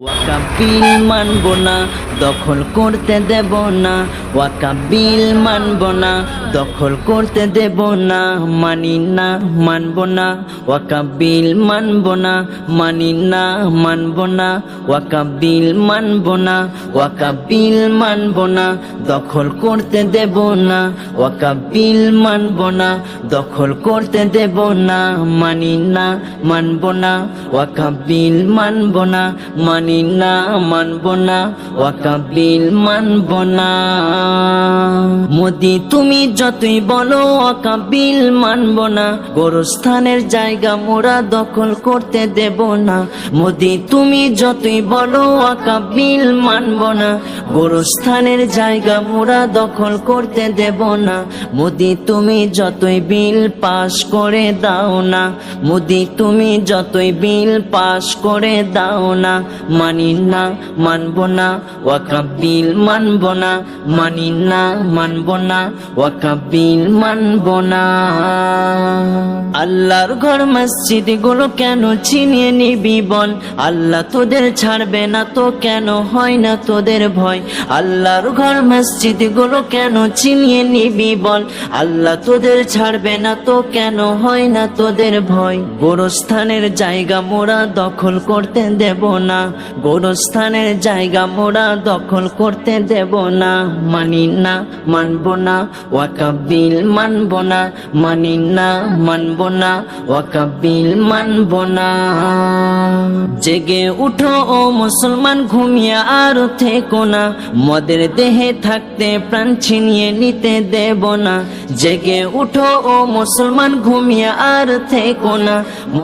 ওয়াকাবিল মানব না, দখল করতে দেব না। ওয়াকা বিল মানব না, দখল করতে দেব না। মানি না, মানব না। ওয়াকাবিল মানব না, মানি না, মানব না। ওয়াকাবিল মানব না, ওয়াকাবিল মানব না, দখল করতে দেব না। ওয়াকাবিল মানব না, দখল করতে দেব না। মানি না, মানব না। ওয়াকাবিল মানব না, মানি না মানব না মানব না। মোদি, তুমি যতই বলো ওয়াকাবিল মানব না। গোরস্থানের জায়গা মোরা দখল করতে দেব না। মোদি, তুমি যতই বলো ওয়াকাবিল মানব না। গোরস্থানের জায়গা মোরা দখল করতে দেব না। মোদি, তুমি যতই বিল পাস করে দাও না। মোদি, তুমি যতই বিল পাস করে দাও না। মানি না মানব না ওয়াকাবিল মানব না মানি না মানব না ওয়াকাবিল মানব না আল্লাহর ঘর মসজিদগুলো কেন চিনিয়ে নিবি বল? আল্লাহ তোদের ছাড়বে না তো কেন? হয় না তোদের ভয়? আল্লাহর ঘর মসজিদগুলো কেন চিনিয়ে নিবি বল? আল্লাহ তোদের ছাড়বে না তো কেন? হয় না তোদের ভয়? গোরস্থানের জায়গা মোরা দখল করতে দেব না। গোরস্থানের জায়গা মোরা দখল করতে দেব না। মানি না, মানব না, ওয়াকাবিল মানব না। মানি না, মানব ওয়াকাবিল মানব না। জেগে উঠো ও মুসলমান, ঘুমিয়ে আর থেকো না। মদের দেহে থাকতে প্রাণ ছিনিয়ে নিতে দেব না। জেগে উঠো ও মুসলমান, ঘুমিয়ে আর থেকো না।